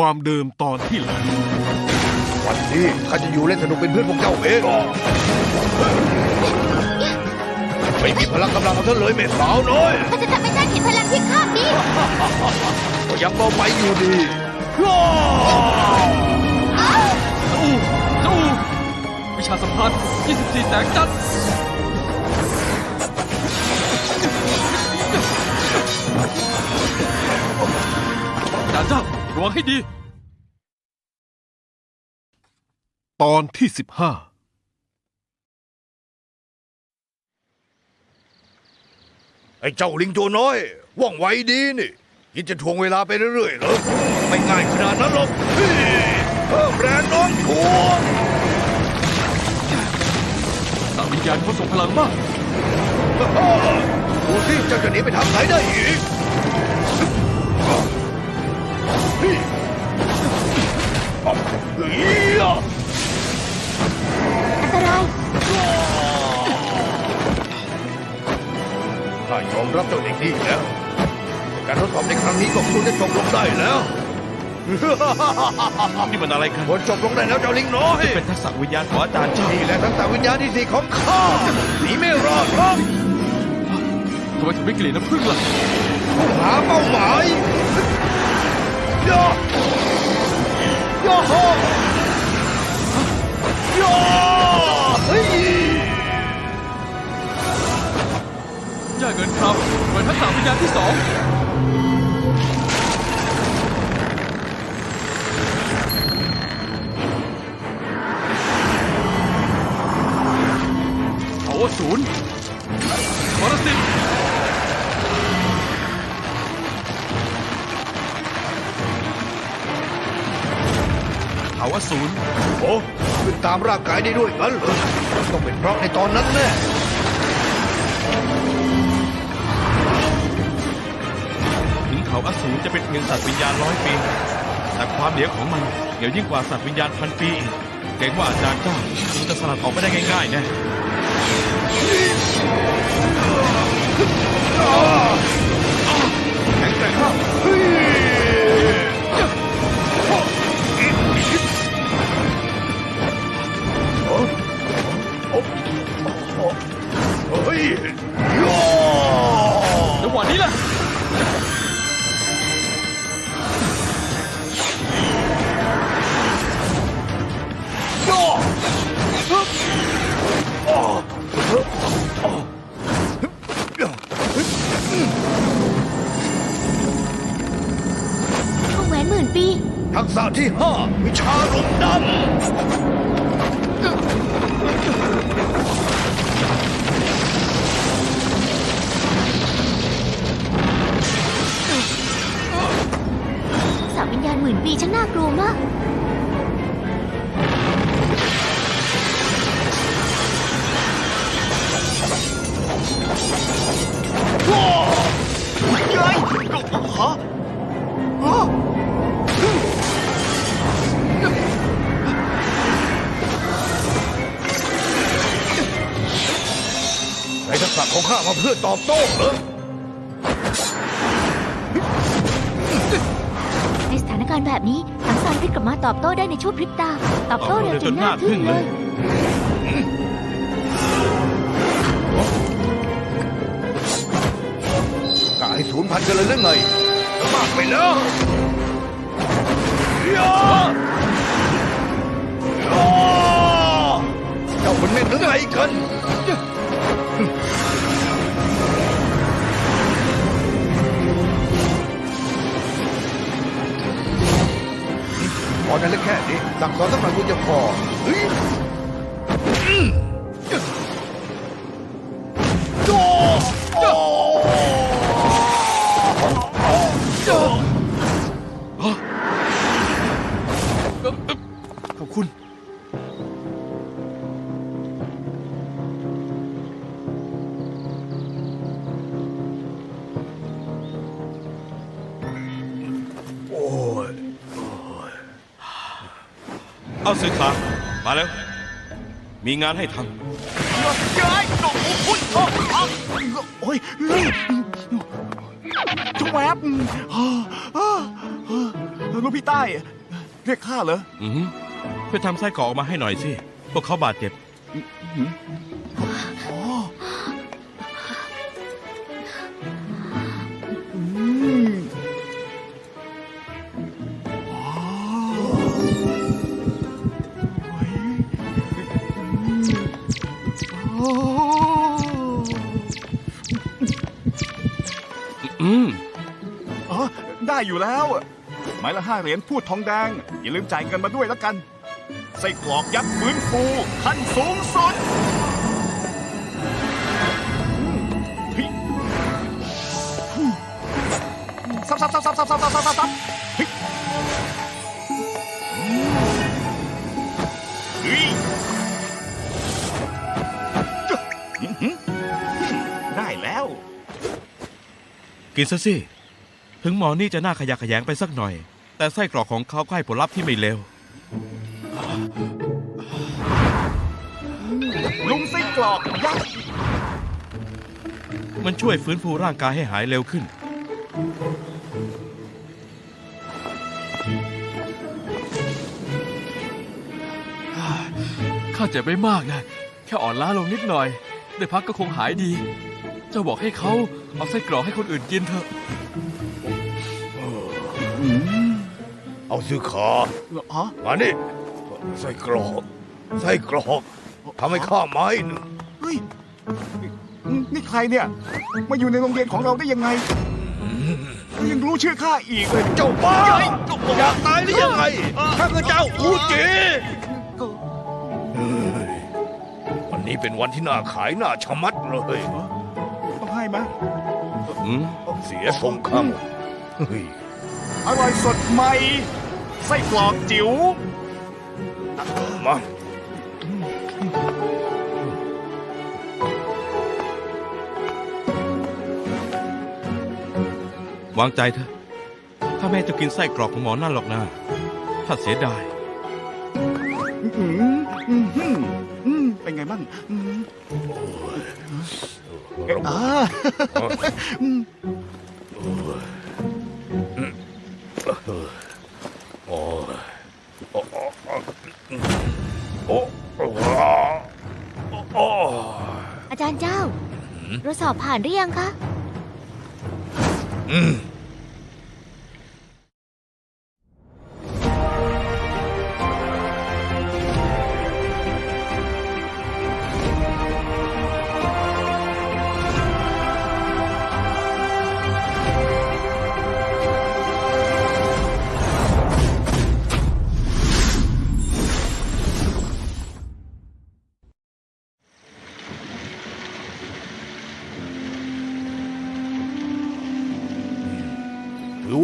ความเดิมตอนที่แล้ววันนี้ข้าจะอยู่เล่นสนุกเป็นเพื่อนพวกเจ้าเองไม่มีพลังกำลังของเธอเลยแม่สาวน้อยมันจะทำให้เจ้าเห็นพลังที่ข้ามีก็ยังเบาไปอยู่ดีอู้อู้วิชาสัมพันธ์24แสงจันทร์จานเจ้า ระวังให้ดี ตอนที่15ไอ้เจ้าลิงตัวน้อย ว่องไวดีนี่ยินจะทวงเวลาไปเรื่อยๆเหรอไม่ง่ายขนาดนั้นหรอกเฮ้ยเพิ่มแรงโน้มถ่วงสามวิญญาณเขาส่งพลังมากดูสิเจ้าจะหนีไปทางไหนได้อีกเฮ้ยเฮ้ย อันตรายข้ายอมรับเจ้าเด็กนี่แล้ว การทดสอบในครั้งนี้ก็ควรจะจบลงได้แล้วนี่มันอะไรกันควรจบลงได้แล้วเจ้าลิงน้อยเป็นทักษะวิญญาณของอาจารย์เจ้านี่แหละทักษะวิญญาณที่สี่ของข้าหนีไม่รอดหรอกทำไมถึงไม่เกลี่ยน้ำผึ้งล่ะหาเป้าหมาย ย่อย่อโฮย่อเยย่าเงินครับเหมือนทักษะวิญญาณที่สอง ร่างกายได้ด้วยกันเหรอต้องเป็นเพราะในตอนนั้นแน่ถึงเขาอสูรจะเป็นเพียงสัตว์วิญญาณร้อยปี แต่ความเหนียวของมันเหนียวยิ่งกว่าสัตว์วิญญาณพันปีอีกเกรงว่าอาจารย์เจ้าคงจะสลัดออกไม่ได้ง่ายๆแน่แข็งแกร่งมาก จังหวะนี้แหละย่อวงแหวนหมื่นปี ทักษะที่ห้าวิชา พื่อตอบโต้เหรอในสถานการณ์แบบนี้ทั้งสารพิษกับมาตอบโต้ได้ในชั่วพริบตา ตอบโต้เร็วจนน่าทึ่งเลย กายศูนย์พันกันเลยหรือไงมากไปแล้วย่าย่าเจ้ามันแม่นหรือไงกัน อนั้นแล้วแค่นี้สั่งสอนสำหรับคุณจะพอ มีงานให้ทำโอ้ยเฮ้ยจะแวบอ่าอ่าอ่าลูกพี่ใต้ เรียกข้าเหรอเพื่อทำไส้กรอกออกมาให้หน่อยสิ พวกเขาบาดเจ็บ อได้อยู่แล้วไม้ละห้าเหรียญพูดทองแดง อย่าลืมจ่ายเงินมาด้วยแล้วกันไส้กรอกยักษ์ฟื้นฟูขั้นสูงสุดอืมเฮ้ยอืมซับซับซับซับซับซับซับซับซับเฮ้ยอืมเฮ้ยจ๊ะอื้อหือได้แล้ว กินซะสิ ถึงหมอนี่จะหน้าขยะแขยงไปสักหน่อย แต่ไส้กรอกของเขาก็ให้ผลลัพธ์ที่ไม่เลวลุงไส้กรอกยักษ์มันช่วยฟื้นฟูร่างกายให้หายเร็วขึ้น ข้าเจ็บไม่มากนะ แค่อ่อนล้าลงนิดหน่อย ได้พักก็คงหายดี เจ้าบอกให้เขาเอาไส้กรอกให้คนอื่นกินเถอะอืม เอาซื้อขาอ๋อมานี่ไส้กรอกไส้กรอกทำให้ข้าไม้หนึ่งเฮ้ยนี่นี่ใครเนี่ย มาอยู่ในโรงเรียนของเราได้ยังไง ยังรู้ชื่อข้าอีกเลยเจ้าบ้าอยากตายหรือยังไงข้าคือเจ้าอูจีเฮ้ยวันนี้เป็นวันที่น่าขายน่าชะมัดเลยต้องให้ไหมอืมเสียทรงคำเฮ้ย อร่อยสดใหม่ ไส้กรอกจิ๋วมาวางใจเถอะ ถ้าแม่จะกินไส้กรอกของหมอนั่นหรอกนะ ถ้าเสียดายอืมอืมอืมอืมเป็นไงบ้างอืมอ่าอืม โอ้โอ้โอ้โอ้อาจารย์เจ้าเราสอบผ่านหรือยังคะ อืม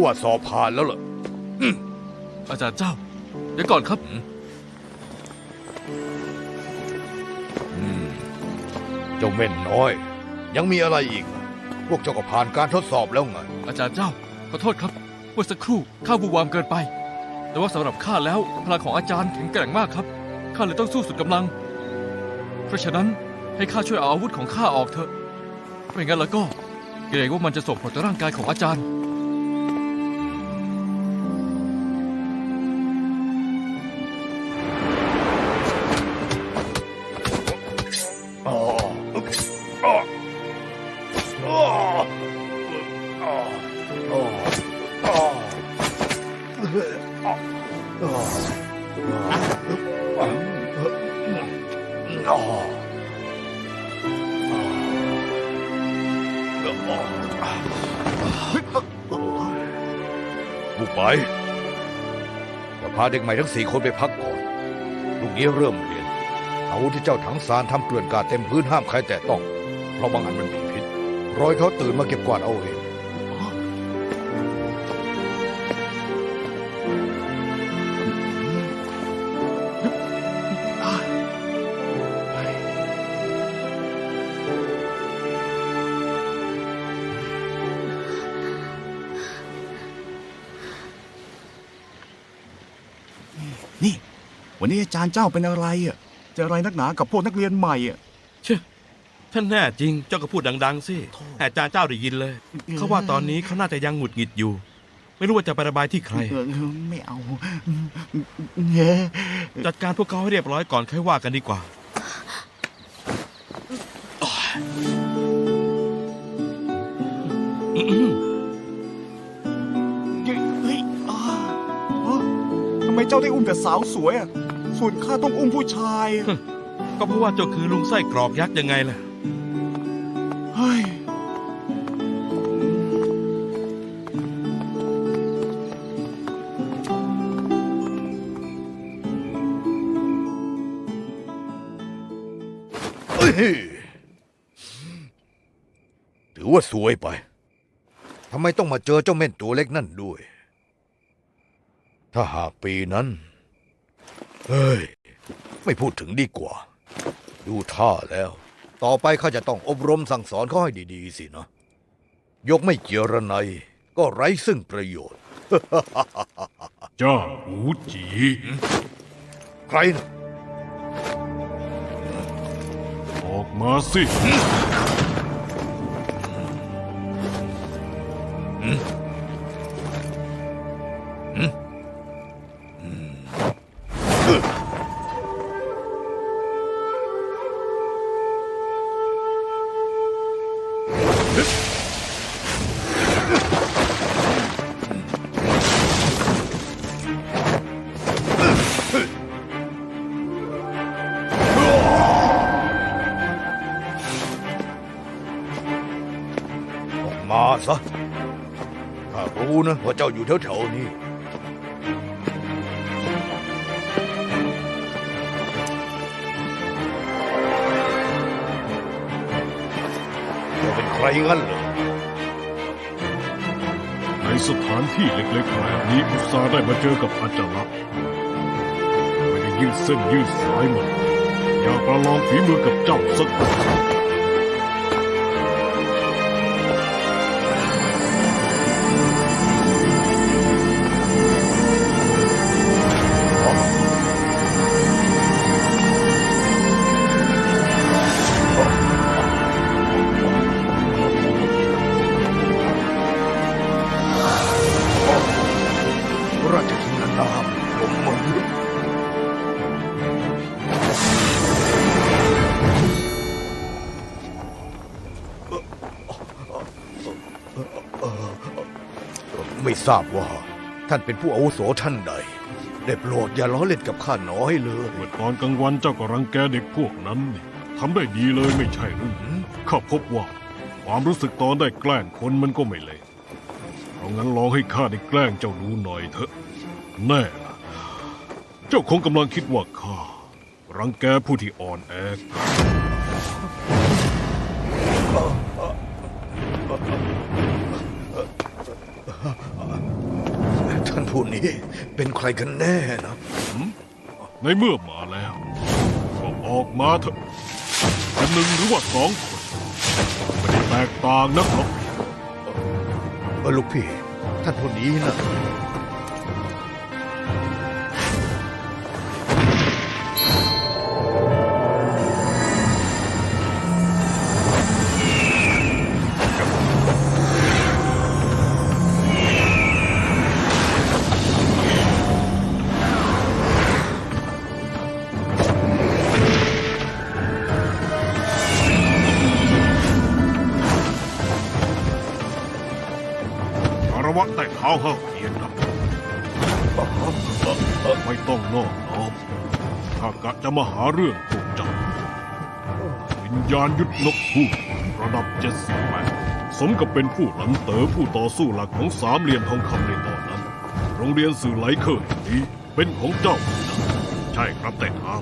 ว่าสอบผ่านแล้วเหรออาจารย์เจ้า เดี๋ยวก่อนครับเจ้าเม่นน้อย ยังมีอะไรอีก พวกเจ้าก็ผ่านการทดสอบแล้วไงอาจารย์เจ้าขอโทษครับเมื่อสักครู่ข้าบูวามเกินไป แต่ว่าสำหรับข้าแล้วพลังของอาจารย์แข็งแกร่งมากครับข้าเลยต้องสู้สุดกำลัง เพราะฉะนั้นให้ข้าช่วยเอาอาวุธของข้าออกเถอะไม่งั้นแล้วก็เกรงว่ามันจะส่งผลต่อร่างกายของอาจารย์ บุกไปจะพาเด็กใหม่ทั้งสี่คนไปพักก่อน ลูกนี้เริ่มเรียน อาวุธที่เจ้าถังซานทำเกลื่อนกาดเต็มพื้นห้ามใครแตะต้อง เพราะบางอันมันมีพิษ รอยเขาตื่นมาเก็บกวาดเอาเอง วันนี้อาจารย์เจ้าเป็นอะไรอะจะอะไรนักหนากับพวกนักเรียนใหม่อะเชื่อท่านแน่จริงเจ้าก็พูดดัง ๆ สิให้อาจารย์เจ้าได้ยินเลย เขาว่าตอนนี้เขาน่าจะยังหงุดหงิดอยู่ ไม่รู้ว่าจะไประบายที่ใครเออไม่เอาเฮ้ยจัดการพวกเขาให้เรียบร้อยก่อนค่อยว่ากันดีกว่าเฮ้ยอ่าอ๋อทำไมเจ้าได้อุ้มแต่สาวสวยอะ ส่วนข้าต้องอุ้มผู้ชายอะก็เพราะว่าเจ้าคือลุงไส้กรอกยักษ์ยังไงล่ะ เฮ้ย เอ้ยถือว่าสวยไป ทำไมต้องมาเจอเจ้าเม่นตัวเล็กนั่นด้วย ถ้าหากปีนั้น เฮ้ย ไม่พูดถึงดีกว่า ดูท่าแล้ว ต่อไปข้าจะต้องอบรมสั่งสอนเขาให้ดีๆสินะ ยกไม่เกียรไนยก็ไร้ซึ่งประโยชน์ เจ้าหูจี ใครนะออกมาสิอ แถวๆนี้เจ้าเป็นใครงั้นเหรอในสถานที่เล็กๆแบบนี้อุตส่าห์ได้มาเจอกับอาจารย์ไม่ได้ยืดเส้นยืดสายมันอยากประลองฝีมือกับเจ้าสักหน่อย ทราบว่า ท่านเป็นผู้อาวุโสท่านใด ได้โปรดอย่าล้อเล่นกับข้าน้อยเลย เมื่อตอนกลางวันเจ้าก็รังแกเด็กพวกนั้นนี่ทำได้ดีเลยไม่ใช่หรือข้าพบว่า ความรู้สึกตอนได้แกล้งคนมันก็ไม่เลวเพรางั้นลองให้ข้าได้แกล้งเจ้าดูหน่อยเถอะ แน่ละเจ้าคงกำลังคิดว่าข้ารังแกผู้ที่อ่อนแอ ผู้นี้เป็นใครกันแน่นะในเมื่อมาแล้วก็ออกมาเถอะจะหนึ่งหรือว่าสองคนไม่ได้แตกต่างนักหรอกเออลูกพี่ ท่านผู้นี้นะ เท้าเฮาเทียนครับไม่ต้องนอบน้อมถ้ากะจะมาหาเรื่องพวกเจ้าวิญญาณยุทธนกพูดระดับเจ็ดสิบแปดสมกับเป็นผู้หลันเต๋อผู้ต่อสู้หลักของสามเหลี่ยมทองคำในตอนนั้น โรงเรียนสื่อไหลเคอร์แห่งนี้เป็นของเจ้านะใช่ครับแต่ท้า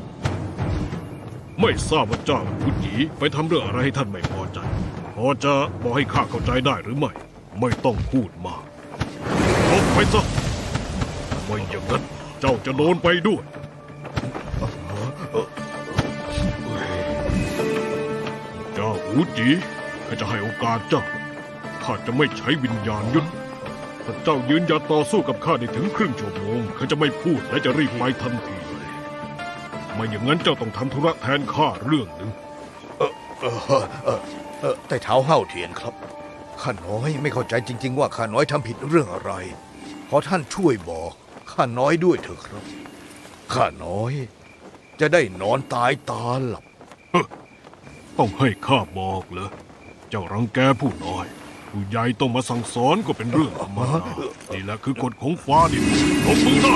ไม่ทราบว่าเจ้าพุทธีไปทำเรื่องอะไรให้ท่านไม่พอใจ พอจะบอกให้ข้าเข้าใจได้หรือไม่ ไม่ต้องพูดมาก ไปซะไม่อย่างนั้นเจ้าจะโดนไปด้วย เจ้าอูจีข้าจะให้โอกาสเจ้า ข้าจะไม่ใช้วิญญาณยุทธถ้าเจ้ายืนหยัดต่อสู้กับข้าได้ถึงครึ่งชั่วโมงข้าจะไม่พูดและจะรีบไปทันทีไม่อย่างนั้นเจ้าต้องทำธุระแทนข้าเรื่องหนึ่งเออเอแต่เท้าเห้าเทียนครับ ข้าน้อยไม่เข้าใจจริง ๆ ว่าข้าน้อยทำผิดเรื่องอะไร ขอท่านช่วยบอกข้าน้อยด้วยเถอะครับ ข้าน้อย จะได้นอนตายตาหลับ ต้องให้ข้าบอกเหรอ เจ้ารังแกผู้น้อย ผู้ใหญ่ต้องมาสั่งสอนก็เป็นเรื่องธรรมดานี่แหละคือกฎของฟ้าดินลงมือได้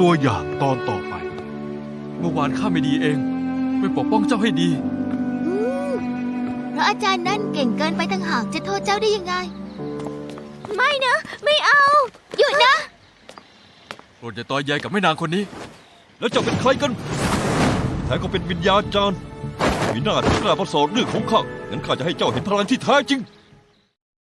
ตัวอย่างตอนต่อไป เมื่อวานข้าไม่ดีเองไม่ปกป้องเจ้าให้ดีเพราะอาจารย์นั่นเก่งเกินไปต่างหากจะโทษเจ้าได้ยังไง ไม่นะ ไม่เอา หยุดนะ โปรดอย่าต่อแยกับแม่นางคนนี้ แล้วเจ้าเป็นใครกันแท้ก็เป็นวิญญาณจารย์มีหน้าที่กล้ามาสอนเรื่องของข้างั้นข้าจะให้เจ้าเห็นพลังที่แท้จริง